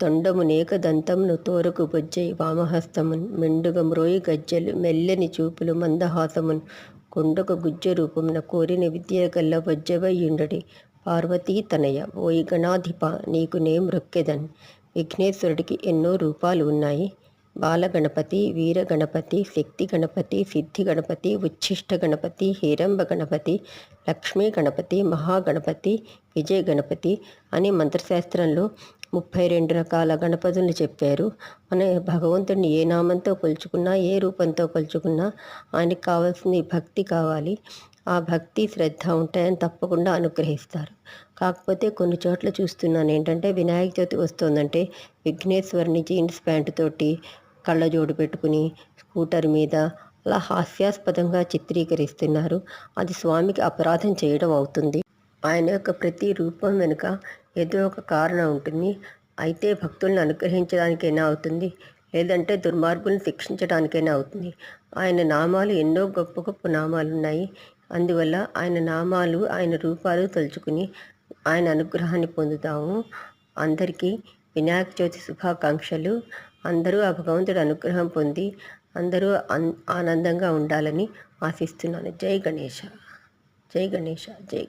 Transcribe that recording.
తొండము నేక దంతమును తోరకు బొజ్జై వామహస్తమున్ మెండుగ మ్రోయి గజ్జలు మెల్లని చూపులు మందహాసమున్ కొండకు గుజ్జ రూపమున కోరిన విద్య గల్ల బొజ్జవయ్యుండడి పార్వతీ తనయ ఓయి గణాధిప నీకు నే మ్రొక్కెదన్ విఘ్నేశ్వరుడికి ఎన్నో రూపాలు ఉన్నాయి. బాలగణపతి వీరగణపతి శక్తి గణపతి సిద్ధి గణపతి ఉచ్ఛిష్ట గణపతి హేరంబ గణపతి లక్ష్మీ గణపతి మహాగణపతి విజయ గణపతి అని మంత్రశాస్త్రంలో ముప్పై రెండు రకాల గణపతుల్ని చెప్పారు. మన భగవంతుడిని ఏ నామంతో కొలుచుకున్నా ఏ రూపంతో కొలుచుకున్నా ఆయనకి కావాల్సింది భక్తి కావాలి. ఆ భక్తి శ్రద్ధ ఉంటాయని తప్పకుండా అనుగ్రహిస్తారు. కాకపోతే కొన్ని చోట్ల చూస్తున్నాను ఏంటంటే వినాయక చవితి వస్తుందంటే విఘ్నేశ్వరుని జీన్స్ ప్యాంటు తోటి కళ్ళజోడు పెట్టుకుని స్కూటర్ మీద అలా హాస్యాస్పదంగా చిత్రీకరిస్తున్నారు. అది స్వామికి అపరాధం చేయడం అవుతుంది. ఆయన యొక్క ప్రతి రూపం వెనుక ఏదో ఒక కారణం ఉంటుంది. అయితే భక్తులను అనుగ్రహించడానికైనా అవుతుంది. లేదంటే దుర్మార్గులను శిక్షించడానికైనా అవుతుంది. ఆయన నామాలు ఎన్నో గొప్ప గొప్ప నామాలు ఉన్నాయి అందువల్ల ఆయన నామాలు ఆయన రూపాలు తలుచుకుని ఆయన అనుగ్రహాన్ని పొందుతాము. అందరికీ వినాయక చవితి శుభాకాంక్షలు. అందరూ ఆ భగవంతుడి అనుగ్రహం పొంది అందరూ ఆనందంగా ఉండాలని ఆశిస్తున్నాను. జై గణేష. జై గణేష. జై